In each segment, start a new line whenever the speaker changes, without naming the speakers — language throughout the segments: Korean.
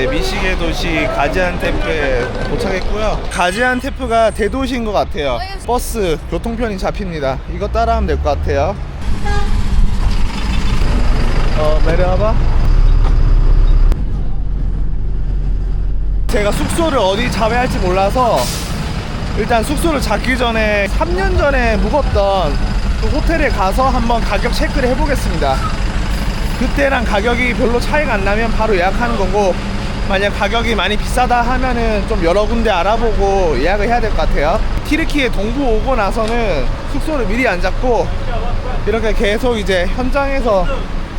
이제 미시게 도시 가지안테프에 도착했고요. 가지안테프가 대도시인 것 같아요. 버스 교통편이 잡힙니다. 이거 따라하면 될 것 같아요. 어, 내려와봐. 제가 숙소를 어디 잡아야 할지 몰라서 일단 숙소를 잡기 전에 3년 전에 묵었던 그 호텔에 가서 한번 가격 체크를 해보겠습니다. 그때랑 가격이 별로 차이가 안 나면 바로 예약하는 거고 만약 가격이 많이 비싸다 하면은 좀 여러 군데 알아보고 예약을 해야 될 것 같아요. 티르키에 동부 오고 나서는 숙소를 미리 안 잡고 이렇게 계속 이제 현장에서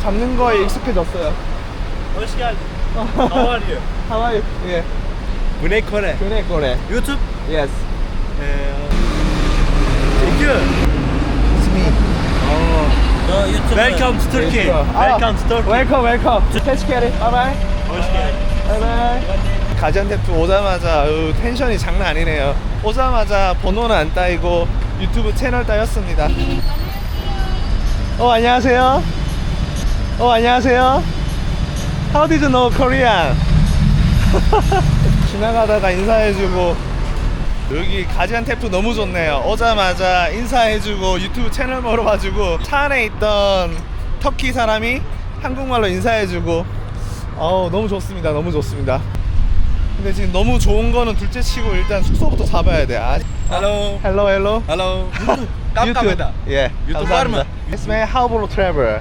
잡는 거에 익숙해졌어요.
Hoş geldin. How are you?
How are you? 예.
Güney Kore.
그래 그래.
YouTube.
Yes.
Thank you.
It's me.
YouTube. Welcome to Turkey. Welcome to Turkey.
웰컴 웰컴. 캐치 캐리. 바이바이.
Hoş geldin.
가전테프 오자마자 으, 텐션이 장난 아니네요. 오자마자 번호는 안 따이고 유튜브 채널 따였습니다. 어 안녕하세요. 어 안녕하세요. How did you know Korean? 지나가다가 인사해주고 여기 가지안 테프 너무 좋네요. 오자마자 인사해주고 유튜브 채널 물어봐주고 차 안에 있던 터키 사람이 한국말로 인사해주고 어우 너무 좋습니다. 너무 좋습니다. 근데 지금 너무 좋은 거는 둘째 치고 일단 숙소부터 잡아야 돼. 아,
Hello.
헬로 헬로.
Hello. 깜깜하다.
예.
유튜브
감사합니다. It's my how travel.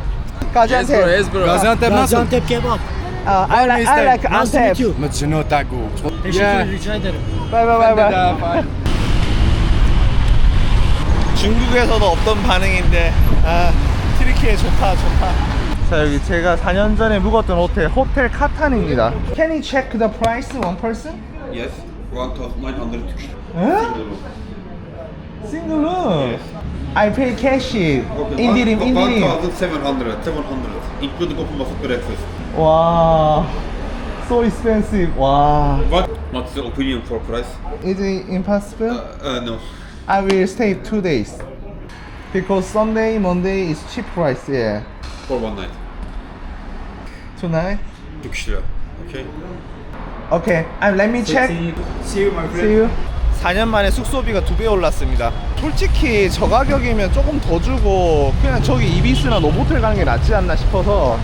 Gaziantep nasıl?
Gaziantep kebap.
아, I like I like
Nice to
Antep.
meet you.
Mıçını tagu.
Teşekkür rica ederim.
Bye bye bye bye. 중국에서도 없던 반응인데 아 트리키에 좋다 좋다 자 여기 제가 4년 전에 묵었던 호텔 호텔 카탄입니다 Can you check the price one person?
Yes, 1,900 Turkish.
에? 싱글 룸 I pay cash 인디림 인디림
1,700, 700, including open buffet breakfast.
와 So expensive 와
What? What's your opinion for price?
Is it impossible?
Uh, uh, no.
I will stay two days Because Sunday, Monday is cheap price yeah
For one night.
Tonight?
Turkish lira. Okay.
Okay, uh, let me check.
See you, my
See you. 4년 만에 숙소비가 두 배 올랐습니다. 솔직히 저 가격이면 조금 더 주고 그냥 저기 이비스나 노보텔 가는 게 낫지 않나 싶어서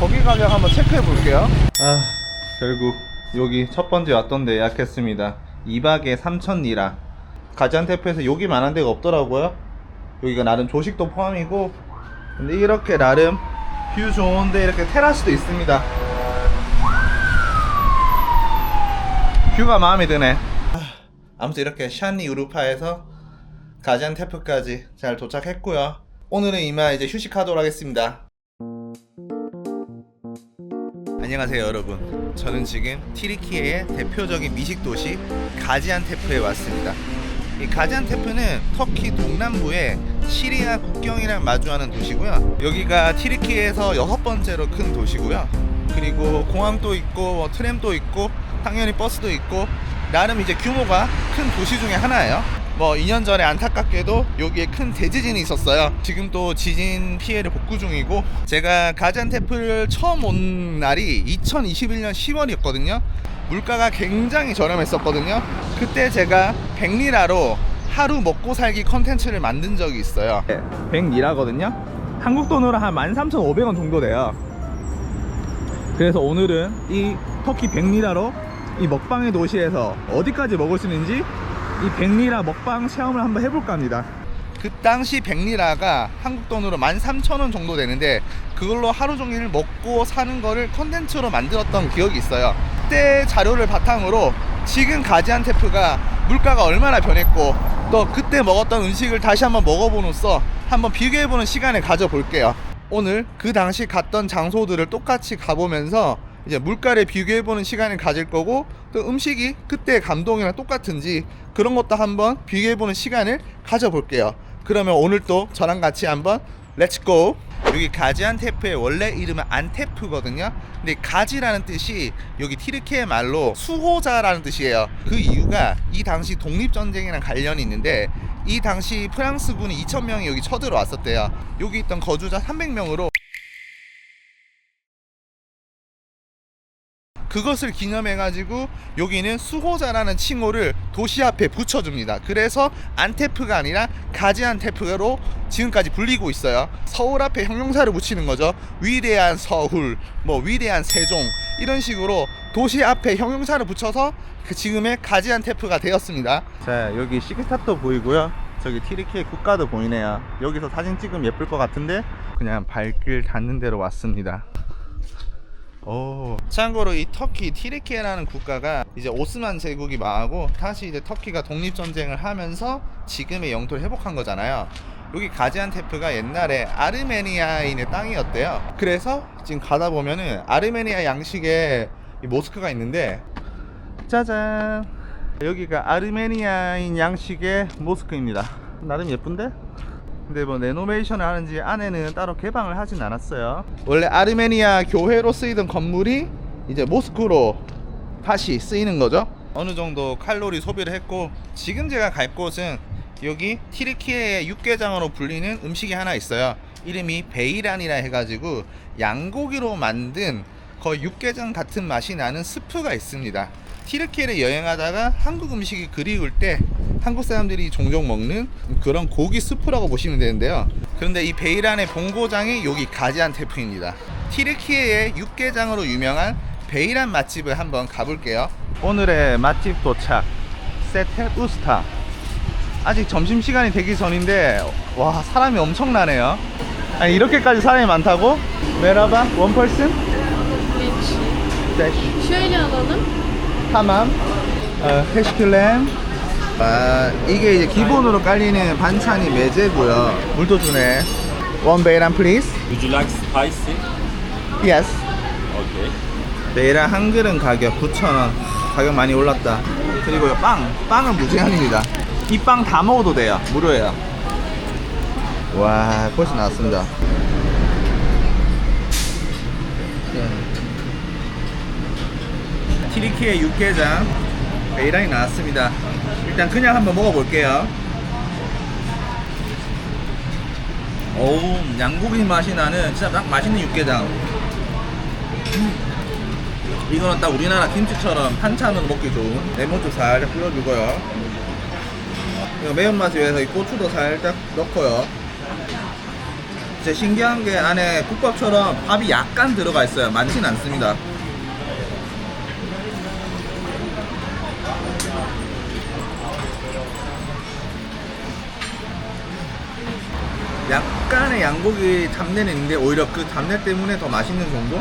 저기 가격 한번 체크해 볼게요. 아, 결국 여기 첫 번째 왔던 데 예약했습니다. 2박에 3,000리라. 가지안테프에서 여기 만한 데가 없더라고요. 여기가 나름 조식도 포함이고 근데 이렇게 나름 뷰 좋은데 이렇게 테라스도 있습니다. 뷰가 마음에 드네. 아무튼 이렇게 샤니 우루파에서 가지안테프까지 잘 도착했고요. 오늘은 이만 이제 휴식하도록 하겠습니다. 안녕하세요 여러분. 저는 지금 티리키의 대표적인 미식 도시 가지안테프에 왔습니다. 이 가지안테프는 터키 동남부의 시리아 국경이랑 마주하는 도시고요. 여기가 티리키에서 여섯 번째로 큰 도시고요. 그리고 공항도 있고 뭐 트램도 있고 당연히 버스도 있고 나름 이제 규모가 큰 도시 중에 하나예요. 뭐 2년 전에 안타깝게도 여기에 큰 대지진이 있었어요. 지금 또 지진 피해를 복구 중이고 제가 가지안테프를 처음 온 날이 2021년 10월이었거든요. 물가가 굉장히 저렴했었거든요. 그때 제가 100리라로 하루 먹고 살기 컨텐츠를 만든 적이 있어요. 100리라거든요. 한국 돈으로 한 13,500원 정도 돼요. 그래서 오늘은 이 터키 100리라로 이 먹방의 도시에서 어디까지 먹을 수 있는지 이 100리라 먹방 체험을 한번 해볼까 합니다. 그 당시 100리라가 한국 돈으로 13,000원 정도 되는데 그걸로 하루 종일 먹고 사는 거를 컨텐츠로 만들었던 기억이 있어요. 그때 자료를 바탕으로 지금 가지안테프가 물가가 얼마나 변했고 또 그때 먹었던 음식을 다시 한번 먹어보면서 한번 비교해보는 시간을 가져볼게요. 오늘 그 당시 갔던 장소들을 똑같이 가보면서 이제 물가를 비교해보는 시간을 가질 거고 또 음식이 그때 감동이랑 똑같은지 그런 것도 한번 비교해보는 시간을 가져볼게요. 그러면 오늘 또 저랑 같이 한번 렛츠고 여기 가지안테프의 원래 이름은 안테프거든요. 근데 가지라는 뜻이 여기 티르키의 말로 수호자라는 뜻이에요. 그 이유가 이 당시 독립전쟁이랑 관련이 있는데 이 당시 프랑스군이 2,000명이 여기 쳐들어왔었대요. 여기 있던 거주자 300명으로 그것을 기념해 가지고 여기는 수호자라는 칭호를 도시 앞에 붙여줍니다. 그래서 안테프가 아니라 가지안테프로 지금까지 불리고 있어요. 서울 앞에 형용사를 붙이는 거죠. 위대한 서울, 뭐 위대한 세종 이런 식으로 도시 앞에 형용사를 붙여서 그 지금의 가지안테프가 되었습니다. 자 여기 시크탑도 보이고요. 저기 티리키의 국가도 보이네요. 여기서 사진 찍으면 예쁠 것 같은데 그냥 발길 닿는 대로 왔습니다. 오. 참고로 이 터키 티리키라는 국가가 이제 오스만 제국이 망하고 다시 이제 터키가 독립 전쟁을 하면서 지금의 영토를 회복한 거잖아요. 여기 가지안테프가 옛날에 아르메니아인의 땅이었대요. 그래서 지금 가다 보면은 아르메니아 양식의 이 모스크가 있는데 짜잔. 여기가 아르메니아인 양식의 모스크입니다. 나름 예쁜데? 근데 뭐 레노베이션을 하는지 안에는 따로 개방을 하진 않았어요. 원래 아르메니아 교회로 쓰이던 건물이 이제 모스크로 다시 쓰이는 거죠. 어느 정도 칼로리 소비를 했고 지금 제가 갈 곳은 여기 티르키예의 육개장으로 불리는 음식이 하나 있어요. 이름이 베이란이라 해가지고 양고기로 만든 거의 육개장 같은 맛이 나는 스프가 있습니다. 티르키예를 여행하다가 한국 음식이 그리울 때 한국 사람들이 종종 먹는 그런 고기 스프라고 보시면 되는데요. 그런데 이 베이란의 본고장이 여기 가지안테프입니다. 티르키예의 육개장으로 유명한 베이란 맛집을 한번 가볼게요. 오늘의 맛집 도착. 세테 우스타. 아직 점심 시간이 되기 전인데 와 사람이 엄청나네요. 아니 이렇게까지 사람이 많다고? 메라바 원 펄슨? 대시.
Şöyle alalım.
하맘, 어, 페시클램. 아, 이게 이제 기본으로 깔리는 반찬이 메제고요. 물도 주네. 원 베이란 플리즈.
Would you like spicy?
예스.
Okay.
베이란 한 그릇 가격 9,000원. 가격 많이 올랐다. 그리고 요 빵. 빵은 무제한입니다. 이 빵 다 먹어도 돼요. 무료예요. 와, 벌써 나왔습니다. 티리키의 육개장 베이란이 나왔습니다. 일단 그냥 한번 먹어볼게요. 어우, 양고기 맛이 나는 진짜 딱 맛있는 육개장. 음. 이거는 딱 우리나라 김치처럼 한찬으로 먹기 좋은 레몬도 살짝 뿌려주고요. 이거 매운맛을 위해서 이 고추도 살짝 넣고요. 진짜 신기한 게 안에 국밥처럼 밥이 약간 들어가 있어요. 많진 않습니다. 약간의 양고기 잡내는 있는데 오히려 그 잡내 때문에 더 맛있는 정도?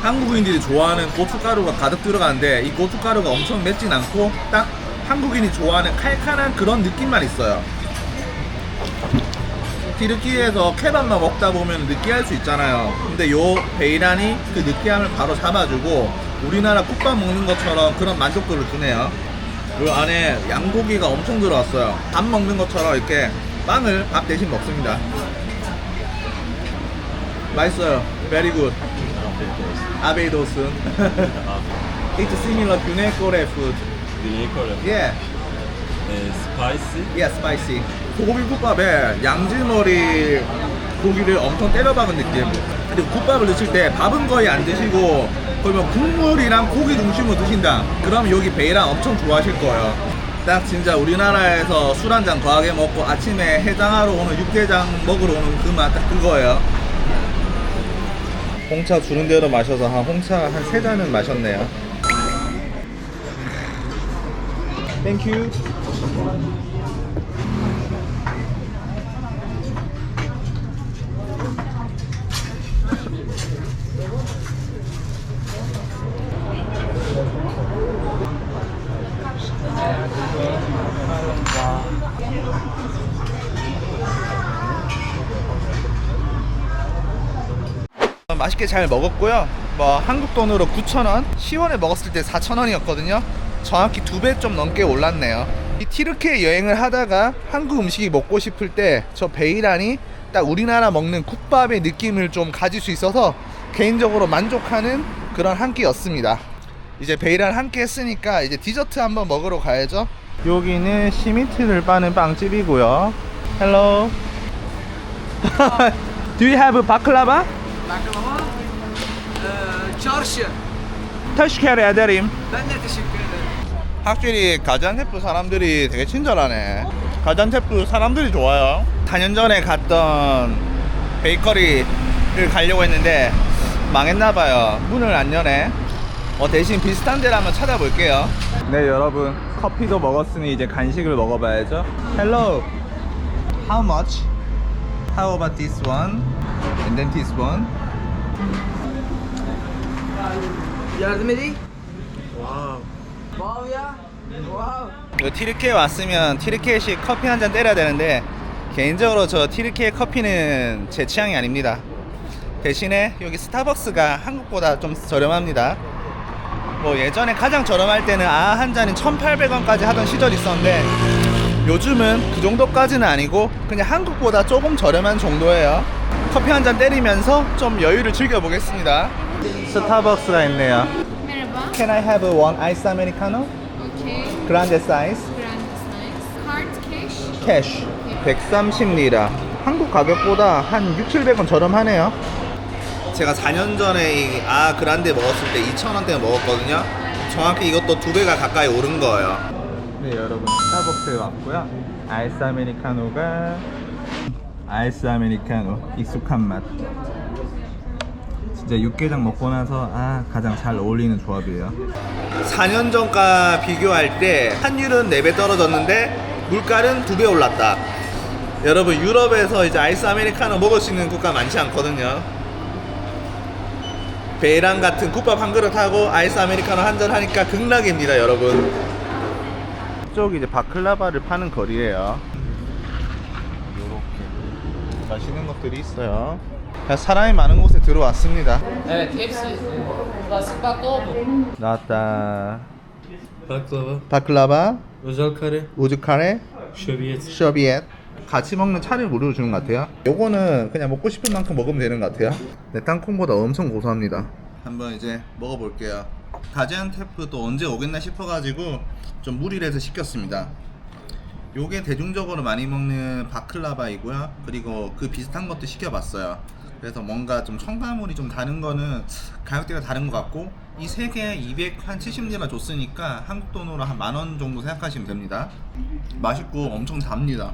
한국인들이 좋아하는 고춧가루가 가득 들어가는데 이 고춧가루가 엄청 맵진 않고 딱 한국인이 좋아하는 칼칼한 그런 느낌만 있어요. 티르키에서 케밥만 먹다 보면 느끼할 수 있잖아요. 근데 요 베이란이 그 느끼함을 바로 잡아주고 우리나라 국밥 먹는 것처럼 그런 만족도를 주네요. 그 안에 양고기가 엄청 들어왔어요. 밥 먹는 것처럼 이렇게 빵을 밥 대신 먹습니다. 맛있어요. Very good. 아베이도스. It's similar to Nekore food.
Vinegar.
Yeah,
Uh, spicy.
yeah, spicy. 소고기 국밥에 양지머리 고기를 엄청 때려 박은 느낌. 그리고 국밥을 드실 때 밥은 거의 안 드시고 그러면 국물이랑 고기 중심으로 드신다. 그럼 여기 베이랑 엄청 좋아하실 거예요. 딱 진짜 우리나라에서 술 한 잔 과하게 먹고 아침에 해장하러 오는 육개장 먹으러 오는 그 맛 딱 그거예요. 홍차 주는 대로 마셔서 한 홍차 한 세 잔은 마셨네요. 땡큐. 맛있게 잘 먹었고요. 뭐 한국 돈으로 9,000원, 10원에 먹었을 때 4,000원이었거든요. 정확히 두 배 좀 넘게 올랐네요. 이 티르키에 여행을 하다가 한국 음식이 먹고 싶을 때 저 베이란이 딱 우리나라 먹는 국밥의 느낌을 좀 가질 수 있어서 개인적으로 만족하는 그런 한 끼였습니다. 이제 베이란 한 끼 했으니까 이제 디저트 한번 먹으러 가야죠. 여기는 시미트를 빠는 빵집이고요. Hello. Do you have baklava?
Çarşı.
Teşekkür ederim.
Ben de teşekkür ederim.
확실히 가지안테프 사람들이 되게 친절하네. 가지안테프 사람들이 좋아요. 4년 전에 갔던 베이커리를 가려고 했는데 망했나봐요. 문을 안 여네. 어, 대신 비슷한 데를 한번 찾아볼게요. 네, 여러분. 커피도 먹었으니 이제 간식을 먹어봐야죠. Hello. How much? How about this one? And then this one?
Yardım edeyim.
와우.
Ya. Wow.
요 티르키에 왔으면 티르키에식 커피 한 잔 때려야 되는데 개인적으로 저 티르키의 커피는 제 취향이 아닙니다. 대신에 여기 스타벅스가 한국보다 좀 저렴합니다. 뭐 예전에 가장 저렴할 때는 아 한 잔이 1,800원까지 하던 시절이 있었는데 요즘은 그 정도까지는 아니고 그냥 한국보다 조금 저렴한 정도예요. 커피 한 잔 때리면서 좀 여유를 즐겨보겠습니다. 스타벅스가 있네요.
Merhaba.
Can I have one ice americano?
Okay.
Grande size.
Grand snacks. Card cash.
캐쉬 130리라 한국 가격보다 한 6, 700원 저렴하네요 제가 4년 전에 이 아 그란데 먹었을 때 2,000원대 먹었거든요 정확히 이것도 두 배가 가까이 오른 거예요 네 여러분 스타벅스에 왔고요 아이스 아메리카노가 아이스 아메리카노 익숙한 맛. 진짜 육개장 먹고 나서 아 가장 잘 어울리는 조합이에요. 4년 전과 비교할 때 환율은 4배 떨어졌는데 물가는 2배 올랐다. 여러분 유럽에서 이제 아이스 아메리카노 먹을 수 있는 국가 많지 않거든요. 베이랑 같은 국밥 한 그릇 하고 아이스 아메리카노 한 잔 하니까 극락입니다 여러분. 이쪽 이제 바클라바를 파는 거리예요 맛있는 것들이 있어요. 사람이 많은 곳에 들어왔습니다.
klasik baklava bu.
나왔다.
Baklava,
바클라바.
özel kare,
우즈 카레.
şöbiyet.
셔비엣. 같이 먹는 차를 무료로 주는 것 같아요. 요거는 그냥 먹고 싶은 만큼 먹으면 되는 것 같아요. 네, 땅콩보다 엄청 고소합니다. 한번 이제 먹어볼게요. 가지안테프 또 언제 오겠나 싶어가지고 좀 무리를 해서 시켰습니다 요게 대중적으로 많이 먹는 바클라바이고요. 그리고 그 비슷한 것도 시켜봤어요. 그래서 뭔가 좀 첨가물이 좀 다른 거는 가격대가 다른 것 같고 이 세 개에 270리라 줬으니까 한국 돈으로 한 만 원 정도 생각하시면 됩니다. 맛있고 엄청 답니다.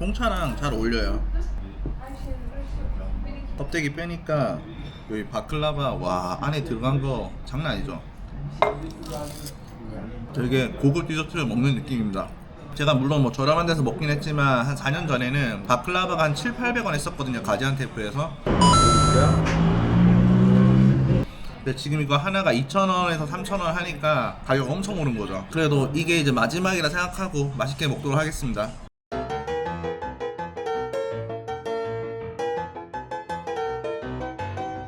홍차랑 잘 어울려요. 껍데기 빼니까 여기 바클라바 와 안에 들어간 거 장난 아니죠 되게 고급 디저트를 먹는 느낌입니다. 제가 물론 뭐 저렴한 데서 먹긴 했지만 한 4년 전에는 바클라바가 한 7, 800원 했었거든요. 가지안테프에서. 근데 지금 이거 하나가 2,000원에서 3,000원 하니까 가격 엄청 오른 거죠. 그래도 이게 이제 마지막이라 생각하고 맛있게 먹도록 하겠습니다.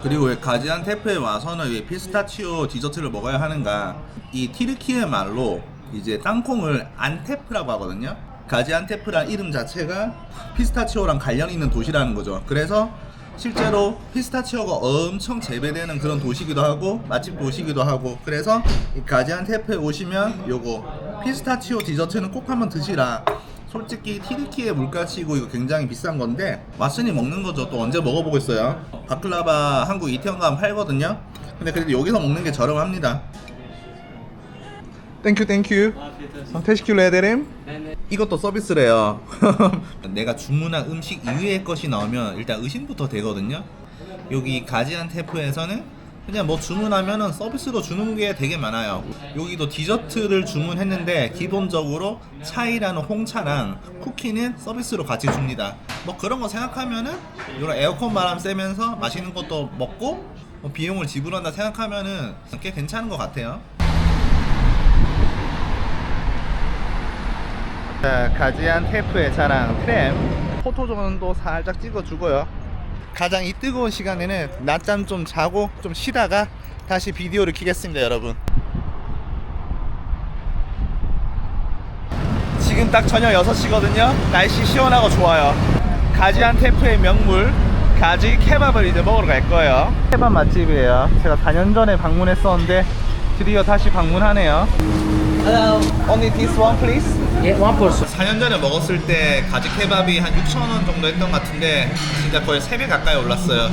그리고 왜 가지안테프에 와서는 왜 피스타치오 디저트를 먹어야 하는가? 이 티르키의 말로 이제 땅콩을 안테프라고 하거든요. 가지안테프란 이름 자체가 피스타치오랑 관련 있는 도시라는 거죠. 그래서 실제로 피스타치오가 엄청 재배되는 그런 도시기도 하고 맛집 도시기도 하고 그래서 이 가지안테프에 오시면 요거 피스타치오 디저트는 꼭 한번 드시라. 솔직히 티르키의 물가치고 이거 굉장히 비싼 건데 맛있니 먹는 거죠. 또 언제 먹어보겠어요. 바클라바 한국 이태원 가면 팔거든요. 근데 그래도 여기서 먹는 게 저렴합니다. 땡큐 땡큐. 테시큐로 해드림. 이것도 서비스래요. 내가 주문한 음식 이외의 것이 나오면 일단 의심부터 되거든요. 여기 가지안테프에서는 그냥 뭐 주문하면은 서비스로 주는 게 되게 많아요. 여기도 디저트를 주문했는데 기본적으로 차이라는 홍차랑 쿠키는 서비스로 같이 줍니다. 뭐 그런 거 생각하면은 이런 에어컨 바람 쐬면서 맛있는 것도 먹고 뭐 비용을 지불한다 생각하면은 꽤 괜찮은 것 같아요. 자, 가지안 테프의 자랑 트램 포토존도 살짝 찍어주고요. 가장 이 뜨거운 시간에는 낮잠 좀 자고 좀 쉬다가 다시 비디오를 켜겠습니다, 여러분. 지금 딱 저녁 6시거든요. 날씨 시원하고 좋아요. 가지안테프의 명물 가지 케밥을 이제 먹으러 갈 거예요. 케밥 맛집이에요. 제가 4년 전에 방문했었는데 드디어 다시 방문하네요.
Hello.
Only this one, please.
예, 원 포스.
4년 전에 먹었을 때 가지 케밥이 한 6천 원 정도 했던 것 같은데 진짜 거의 3배 가까이 올랐어요.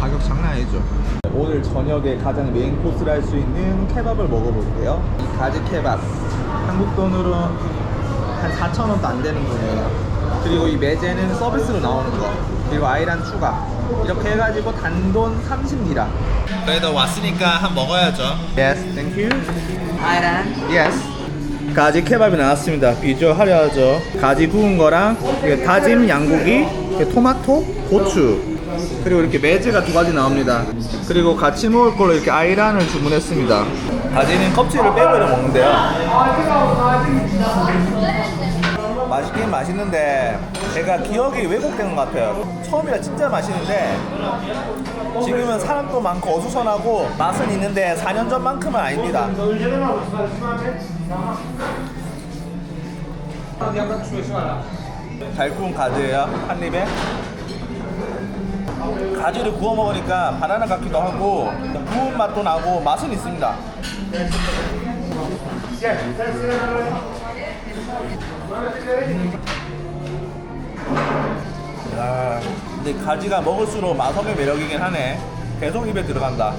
가격 장난 아니죠? 오늘 저녁에 가장 메인 코스를 할 수 있는 케밥을 먹어볼게요. 이 가지 케밥. 한국 돈으로 한 4천 원도 안 되는 거예요. 그리고 이 매제는 서비스로 나오는 거. 그리고 아이란 추가. 이렇게 해가지고 단돈 30리라. 그래도 왔으니까 한 먹어야죠. Yes, thank you.
Ayran.
Yes. 가지 케밥이 나왔습니다. 비주얼 화려하죠. 가지 구운 거랑 이게 다짐 양고기, 이게 토마토, 고추. 그리고 이렇게 매제가 두 가지 나옵니다. 그리고 같이 먹을 걸로 이렇게 아이란을 주문했습니다. 가지는 껍질을 빼고 이렇게 먹는데요. 맛있긴 맛있는데 제가 기억이 왜곡된 것 같아요. 처음이라 진짜 맛있는데 지금은 사람도 많고 어수선하고 맛은 있는데 4년 전만큼은 아닙니다. 잘 구운 가지예요 한 입에 가지를 구워 먹으니까 바나나 같기도 하고 구운 맛도 나고 맛은 있습니다 야, 근데 가지가 먹을수록 마성의 매력이긴 하네 계속 입에 들어간다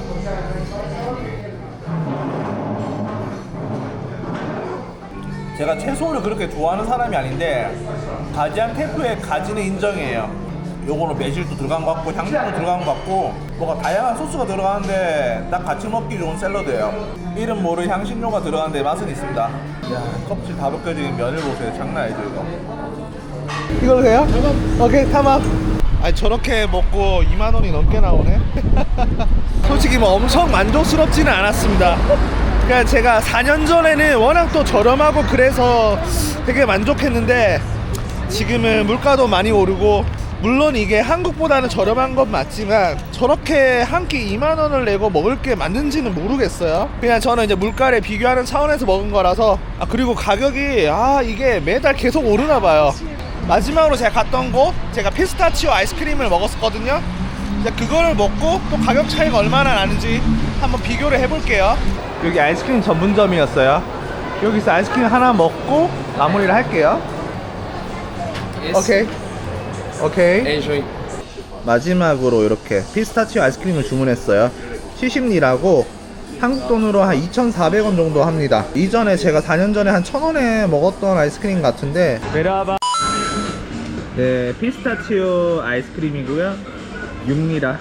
제가 채소를 그렇게 좋아하는 사람이 아닌데 가지한 테프의 가지는 인정이에요. 요거는 매실도 들어간 것 같고 향신도 들어간 것 같고 뭐가 다양한 소스가 들어가는데 딱 같이 먹기 좋은 샐러드예요. 이름 모를 향신료가 들어가는데 맛은 있습니다. 야 껍질 다 벗겨진 면을 보세요. 장난 아니죠 이거. 이걸로 해요? 오케이 탐합. 아니 저렇게 먹고 2만 원이 넘게 나오네. 솔직히 뭐 엄청 만족스럽지는 않았습니다. 그러니까 제가 4년 전에는 워낙 또 저렴하고 그래서 되게 만족했는데 지금은 물가도 많이 오르고 물론 이게 한국보다는 저렴한 건 맞지만 저렇게 한 끼 2만 원을 내고 먹을 게 맞는지는 모르겠어요. 그냥 저는 이제 물가를 비교하는 차원에서 먹은 거라서 아 그리고 가격이 아 이게 매달 계속 오르나 봐요. 마지막으로 제가 갔던 곳 제가 피스타치오 아이스크림을 먹었었거든요. 이제 그거를 먹고 또 가격 차이가 얼마나 나는지 한번 비교를 해볼게요. 여기 아이스크림 전문점이었어요. 여기서 아이스크림 하나 먹고 마무리를 할게요. 오케이. 오케이.
Enjoy.
마지막으로 이렇게 피스타치오 아이스크림을 주문했어요. 70리라고 한국 돈으로 한 2,400원 정도 합니다. 이전에 제가 4년 전에 한 1,000원에 먹었던 아이스크림 같은데 메라바 네, 피스타치오 아이스크림이고요. 6리라.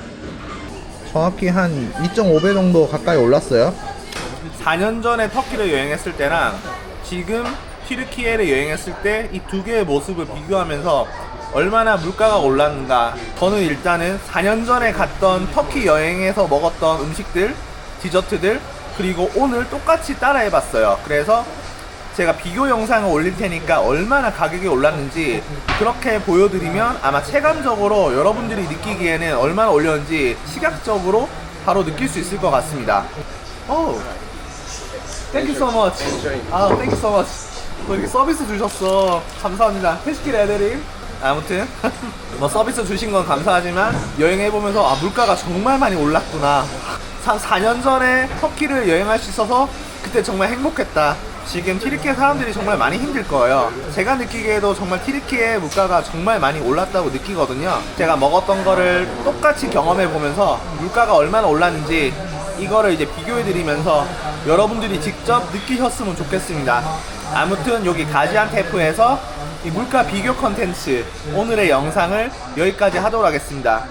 정확히 한 2.5배 정도 가까이 올랐어요. 4년 전에 터키를 여행했을 때랑 지금 튀르키예를 여행했을 때 이 두 개의 모습을 비교하면서 얼마나 물가가 올랐는가 저는 일단은 4년 전에 갔던 터키 여행에서 먹었던 음식들 디저트들 그리고 오늘 똑같이 따라해 봤어요 그래서 제가 비교 영상을 올릴 테니까 얼마나 가격이 올랐는지 그렇게 보여드리면 아마 체감적으로 여러분들이 느끼기에는 얼마나 올렸는지 시각적으로 바로 느낄 수 있을 것 같습니다. 오, Thank you so much. 아, thank you so much. 또 이렇게 서비스 주셨어. 감사합니다. 회식길 애들이. 아무튼 뭐 서비스 주신 건 감사하지만 여행해 보면서 아 물가가 정말 많이 올랐구나. 4년 전에 터키를 여행할 수 있어서 그때 정말 행복했다. 지금 티르키예 사람들이 정말 많이 힘들 거예요. 제가 느끼기에도 정말 티르키예 물가가 정말 많이 올랐다고 느끼거든요. 제가 먹었던 거를 똑같이 경험해 보면서 물가가 얼마나 올랐는지 이거를 이제 비교해 드리면서 여러분들이 직접 느끼셨으면 좋겠습니다. 아무튼 여기 가지안테프에서 이 물가 비교 컨텐츠 오늘의 영상을 여기까지 하도록 하겠습니다.